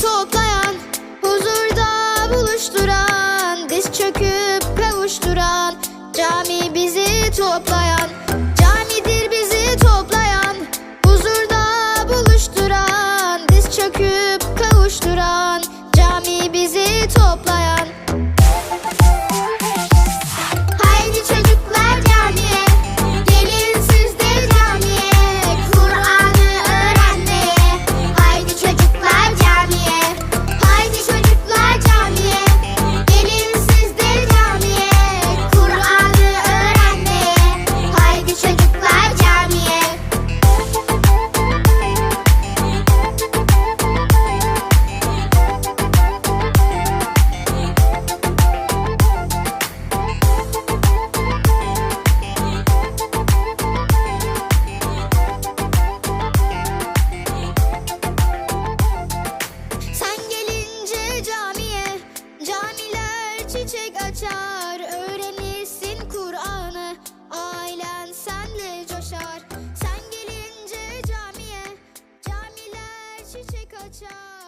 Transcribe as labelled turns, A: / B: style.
A: toplayan Huzurda buluşturan Diz çöküp kavuşturan Cami bizi toplayan Camidir bizi toplayan Huzurda buluşturan Diz çöküp açar Öğrenirsin Kur'an'ı. Ailen senle coşar. Sen gelince camiye Camiler çiçek açar.